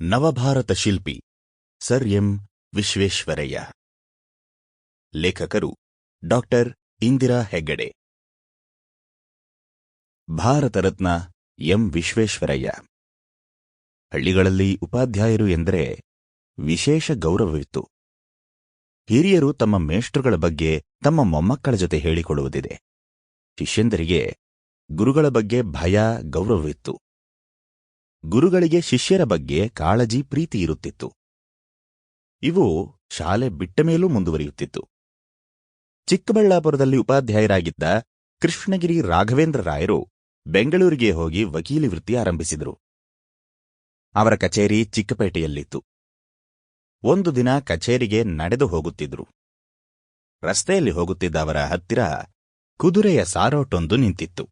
ನವಭಾರತ ಶಿಲ್ಪಿ sir M Visvesvaraya. ಲೇಖಕರು ಡಾಕ್ಟರ್ ಇಂದಿರಾ ಹೆಗ್ಗಡೆ. ಭಾರತ ರತ್ನ ಎಂ ವಿಶ್ವೇಶ್ವರಯ್ಯ. ಹಳ್ಳಿಗಳಲ್ಲಿ ಉಪಾಧ್ಯಾಯರು ಎಂದರೆ ವಿಶೇಷ ಗೌರವವಿತ್ತು. ಹಿರಿಯರು ತಮ್ಮ ಮೇಷ್ಟ್ರುಗಳ ಬಗ್ಗೆ ತಮ್ಮ ಮೊಮ್ಮಕ್ಕಳ ಜೊತೆ ಹೇಳಿಕೊಳ್ಳುವುದಿದೆ. ಶಿಷ್ಯಂದರಿಗೆ ಗುರುಗಳ ಬಗ್ಗೆ ಭಯ, ಗೌರವವಿತ್ತು. ಗುರುಗಳಿಗೆ ಶಿಷ್ಯರ ಬಗ್ಗೆ ಕಾಳಜಿ, ಪ್ರೀತಿ ಇರುತ್ತಿತ್ತು. ಇವು ಶಾಲೆ ಬಿಟ್ಟ ಮೇಲೂ ಮುಂದುವರಿಯುತ್ತಿತ್ತು. ಚಿಕ್ಕಬಳ್ಳಾಪುರದಲ್ಲಿ ಉಪಾಧ್ಯಾಯರಾಗಿದ್ದ ಕೃಷ್ಣಗಿರಿ ರಾಘವೇಂದ್ರ ರಾಯರು ಬೆಂಗಳೂರಿಗೆ ಹೋಗಿ ವಕೀಲಿ ವೃತ್ತಿ ಆರಂಭಿಸಿದರು. ಅವರ ಕಚೇರಿ ಚಿಕ್ಕಪೇಟೆಯಲ್ಲಿತ್ತು. ಒಂದು ದಿನ ಕಚೇರಿಗೆ ನಡೆದು ಹೋಗುತ್ತಿದ್ರು. ರಸ್ತೆಯಲ್ಲಿ ಹೋಗುತ್ತಿದ್ದ ಅವರ ಹತ್ತಿರ ಕುದುರೆಯ ಸಾರೋಟೊಂದು ನಿಂತಿತ್ತು.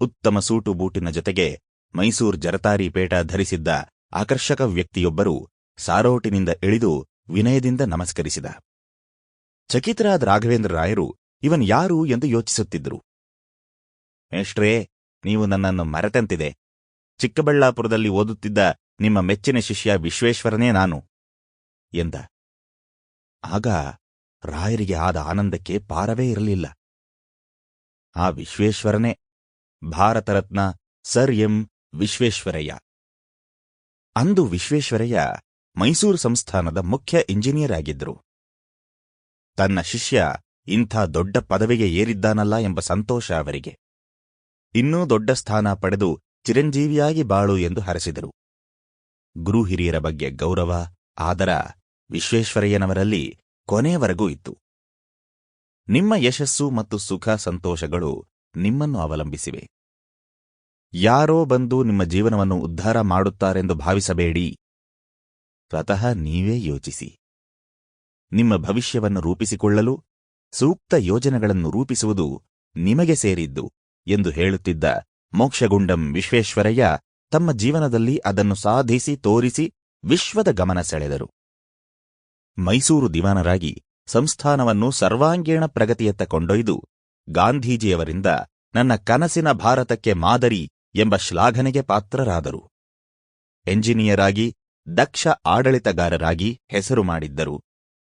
ಉತ್ತಮ ಸೂಟು ಬೂಟಿನ ಜೊತೆಗೆ ಮೈಸೂರ್ ಜರತಾರಿ ಪೇಟ ಧರಿಸಿದ್ದ ಆಕರ್ಷಕ ವ್ಯಕ್ತಿಯೊಬ್ಬರು ಸಾರೋಟಿನಿಂದ ಇಳಿದು ವಿನಯದಿಂದ ನಮಸ್ಕರಿಸಿದ. ಚಕಿತರಾದ ರಾಘವೇಂದ್ರ ರಾಯರು ಇವನ್ ಯಾರು ಎಂದು ಯೋಚಿಸುತ್ತಿದ್ದರು. ಮೇಷ್ಟ್ರೇ, ನೀವು ನನ್ನನ್ನು ಮರೆತಂತಿದೆ. ಚಿಕ್ಕಬಳ್ಳಾಪುರದಲ್ಲಿ ಓದುತ್ತಿದ್ದ ನಿಮ್ಮ ಮೆಚ್ಚಿನ ಶಿಷ್ಯ ವಿಶ್ವೇಶ್ವರನೇ ನಾನು, ಎಂದ. ಆಗ ರಾಯರಿಗೆ ಆದ ಆನಂದಕ್ಕೆ ಪಾರವೇ ಇರಲಿಲ್ಲ. ಆ ವಿಶ್ವೇಶ್ವರನೇ, ಭಾರತರತ್ನ ಸರ್ ಎಂ. ವಿಶ್ವೇಶ್ವರಯ್ಯ. ಅಂದು ವಿಶ್ವೇಶ್ವರಯ್ಯ ಮೈಸೂರು ಸಂಸ್ಥಾನದ ಮುಖ್ಯ ಇಂಜಿನಿಯರ್ ಆಗಿದ್ದರು. ತನ್ನ ಶಿಷ್ಯ ಇಂಥ ದೊಡ್ಡ ಪದವಿಗೆ ಏರಿದ್ದಾನಲ್ಲ ಎಂಬ ಸಂತೋಷ ಅವರಿಗೆ. ಇನ್ನೂ ದೊಡ್ಡ ಸ್ಥಾನ ಪಡೆದು ಚಿರಂಜೀವಿಯಾಗಿ ಬಾಳು ಎಂದು ಹರಸಿದರು. ಗುರು ಹಿರಿಯರ ಬಗ್ಗೆ ಗೌರವ, ಆದರ ವಿಶ್ವೇಶ್ವರಯ್ಯನವರಲ್ಲಿ ಕೊನೆಯವರೆಗೂ ಇತ್ತು. ನಿಮ್ಮ ಯಶಸ್ಸು ಮತ್ತು ಸುಖ ಸಂತೋಷಗಳು ನಿಮ್ಮನ್ನು ಅವಲಂಬಿಸಿವೆ. ಯಾರೋ ಬಂದು ನಿಮ್ಮ ಜೀವನವನ್ನು ಉದ್ಧಾರ ಮಾಡುತ್ತಾರೆಂದು ಭಾವಿಸಬೇಡಿ. ಸ್ವತಃ ನೀವೇ ಯೋಚಿಸಿ. ನಿಮ್ಮ ಭವಿಷ್ಯವನ್ನು ರೂಪಿಸಿಕೊಳ್ಳಲು, ಸೂಕ್ತ ಯೋಜನೆಗಳನ್ನು ರೂಪಿಸುವುದು ನಿಮಗೆ ಸೇರಿದ್ದು ಎಂದು ಹೇಳುತ್ತಿದ್ದ ಮೋಕ್ಷಗುಂಡಂ ವಿಶ್ವೇಶ್ವರಯ್ಯ ತಮ್ಮ ಜೀವನದಲ್ಲಿ ಅದನ್ನು ಸಾಧಿಸಿ ತೋರಿಸಿ ವಿಶ್ವದ ಗಮನ ಸೆಳೆದರು. ಮೈಸೂರು ದಿವಾನರಾಗಿ ಸಂಸ್ಥಾನವನ್ನು ಸರ್ವಾಂಗೀಣ ಪ್ರಗತಿಯತ್ತ ಕೊಂಡೊಯ್ದು ಗಾಂಧೀಜಿಯವರಿಂದ ನನ್ನ ಕನಸಿನ ಭಾರತಕ್ಕೆ ಮಾದರಿ ಎಂಬ ಶ್ಲಾಘನೆಗೆ ಪಾತ್ರರಾದರು. ಎಂಜಿನಿಯರ್ ಆಗಿ ದಕ್ಷ ಆಡಳಿತಗಾರರಾಗಿ ಹೆಸರು ಮಾಡಿದ್ದರು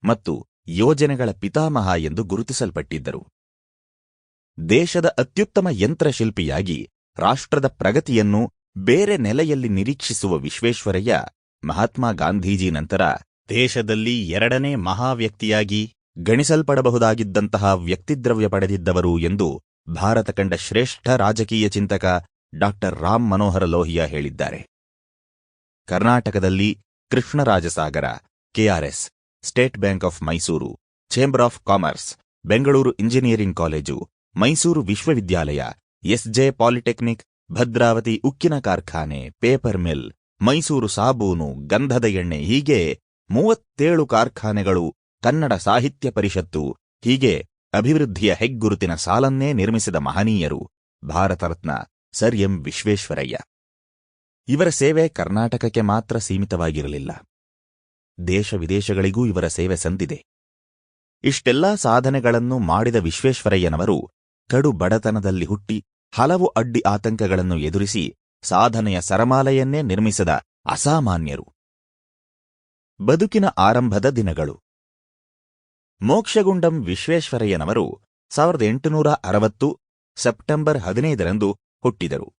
ಮತ್ತು ಯೋಜನೆಗಳ ಪಿತಾಮಹ ಎಂದು ಗುರುತಿಸಲ್ಪಟ್ಟಿದ್ದರು. ದೇಶದ ಅತ್ಯುತ್ತಮ ಯಂತ್ರಶಿಲ್ಪಿಯಾಗಿ ರಾಷ್ಟ್ರದ ಪ್ರಗತಿಯನ್ನು ಬೇರೆ ನೆಲೆಯಲ್ಲಿ ನಿರೀಕ್ಷಿಸುವ ವಿಶ್ವೇಶ್ವರಯ್ಯ, ಮಹಾತ್ಮ ಗಾಂಧೀಜಿ ನಂತರ ದೇಶದಲ್ಲಿ ಎರಡನೇ ಮಹಾವ್ಯಕ್ತಿಯಾಗಿ ಗಣಿಸಲ್ಪಡಬಹುದಾಗಿದ್ದಂತಹ ವ್ಯಕ್ತಿದ್ರವ್ಯ ಪಡೆದಿದ್ದವರು ಎಂದು ಭಾರತ ಕಂಡ ಶ್ರೇಷ್ಠ ರಾಜಕೀಯ ಚಿಂತಕ ಡಾಕ್ಟರ್ ರಾಮ್ ಮನೋಹರ ಲೋಹಿಯಾ ಹೇಳಿದ್ದಾರೆ. ಕರ್ನಾಟಕದಲ್ಲಿ Krishnarajasagar KRS state bank of Mysore, chamber of commerce, Bengaluru engineering college, Mysuru ವಿಶ್ವವಿದ್ಯಾಲಯ ಎಸ್ಜೆ ಪಾಲಿಟೆಕ್ನಿಕ್, ಭದ್ರಾವತಿ ಉಕ್ಕಿನ ಕಾರ್ಖಾನೆ, ಪೇಪರ್ ಮಿಲ್, ಮೈಸೂರು ಸಾಬೂನು, ಗಂಧದ ಎಣ್ಣೆ ಹೀಗೆ ಮೂವತ್ತೇಳು ಕಾರ್ಖಾನೆಗಳು ಕನ್ನಡ ಸಾಹಿತ್ಯ ಪರಿಷತ್ತು, ಹೀಗೆ ಅಭಿವೃದ್ಧಿಯ ಹೆಗ್ಗುರುತಿನ ಸಾಲನ್ನೇ ನಿರ್ಮಿಸಿದ ಮಹನೀಯರು ಭಾರತ ರತ್ನ ಸರ್ ಎಂ ವಿಶ್ವೇಶ್ವರಯ್ಯ. ಇವರ ಸೇವೆ ಕರ್ನಾಟಕಕ್ಕೆ ಮಾತ್ರ ಸೀಮಿತವಾಗಿರಲಿಲ್ಲ. ದೇಶ ವಿದೇಶಗಳಿಗೂ ಇವರ ಸೇವೆ ಸಂದಿದೆ. ಇಷ್ಟೆಲ್ಲಾ ಸಾಧನೆಗಳನ್ನು ಮಾಡಿದ ವಿಶ್ವೇಶ್ವರಯ್ಯನವರು ಕಡು ಬಡತನದಲ್ಲಿ ಹುಟ್ಟಿ ಹಲವು ಅಡ್ಡಿ ಆತಂಕಗಳನ್ನು ಎದುರಿಸಿ ಸಾಧನೆಯ ಸರಮಾಲೆಯನ್ನೇ ನಿರ್ಮಿಸದ ಅಸಾಮಾನ್ಯರು. ಬದುಕಿನ ಆರಂಭದ ದಿನಗಳು. ಮೋಕ್ಷಗುಂಡಂ ವಿಶ್ವೇಶ್ವರಯ್ಯನವರು ಸಾವಿರದ ಎಂಟುನೂರ ಅರವತ್ತು ಸೆಪ್ಟೆಂಬರ್ ಹದಿನೈದರಂದು ಹುಟ್ಟಿದರು.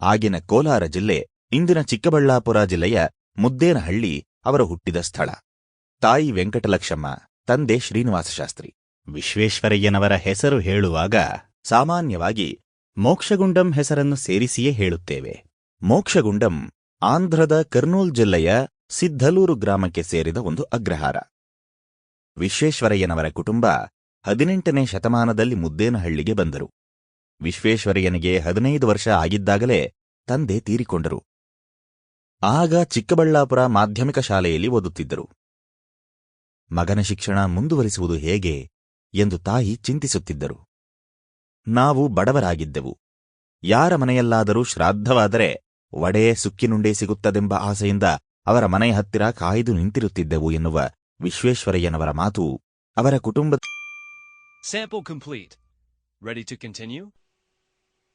ಆಗಿನ ಕೋಲಾರ ಜಿಲ್ಲೆ ಇಂದಿನ ಚಿಕ್ಕಬಳ್ಳಾಪುರ ಜಿಲ್ಲೆಯ ಮುದ್ದೇನಹಳ್ಳಿ ಅವರು ಹುಟ್ಟಿದ ಸ್ಥಳ. ತಾಯಿ ವೆಂಕಟಲಕ್ಷಮ್ಮ ತಂದೆ ಶ್ರೀನಿವಾಸಶಾಸ್ತ್ರಿ. ವಿಶ್ವೇಶ್ವರಯ್ಯನವರ ಹೆಸರು ಹೇಳುವಾಗ ಸಾಮಾನ್ಯವಾಗಿ ಮೋಕ್ಷಗುಂಡಂ ಹೆಸರನ್ನು ಸೇರಿಸಿಯೇ ಹೇಳುತ್ತೇವೆ. ಮೋಕ್ಷಗುಂಡಂ ಆಂಧ್ರದ ಕರ್ನೂಲ್ ಜಿಲ್ಲೆಯ ಸಿದ್ಧಲೂರು ಗ್ರಾಮಕ್ಕೆ ಸೇರಿದ ಒಂದು ಅಗ್ರಹಾರ. ವಿಶ್ವೇಶ್ವರಯ್ಯನವರ ಕುಟುಂಬ ಹದಿನೆಂಟನೇ ಶತಮಾನದಲ್ಲಿ ಮುದ್ದೇನಹಳ್ಳಿಗೆ ಬಂದರು. ವಿಶ್ವೇಶ್ವರಯ್ಯನಿಗೆ ಹದಿನೈದು ವರ್ಷ ಆಗಿದ್ದಾಗಲೇ ತಂದೆ ತೀರಿಕೊಂಡರು. ಆಗ ಚಿಕ್ಕಬಳ್ಳಾಪುರ ಮಾಧ್ಯಮಿಕ ಶಾಲೆಯಲ್ಲಿ ಓದುತ್ತಿದ್ದರು. ಮಗನ ಶಿಕ್ಷಣ ಮುಂದುವರಿಸುವುದು ಹೇಗೆ ಎಂದು ತಾಯಿ ಚಿಂತಿಸುತ್ತಿದ್ದರು. ನಾವು ಬಡವರಾಗಿದ್ದೆವು. ಯಾರ ಮನೆಯಲ್ಲಾದರೂ ಶ್ರಾದ್ದವಾದರೆ ವಡೆ ಸುಕ್ಕಿನುಂಡೆ ಸಿಗುತ್ತದೆಂಬ ಆಸೆಯಿಂದ ಅವರ ಮನೆಯ ಹತ್ತಿರ ಕಾಯ್ದು ನಿಂತಿರುತ್ತಿದ್ದೆವು ಎನ್ನುವ ವಿಶ್ವೇಶ್ವರಯ್ಯನವರ ಮಾತು ಅವರ ಕುಟುಂಬ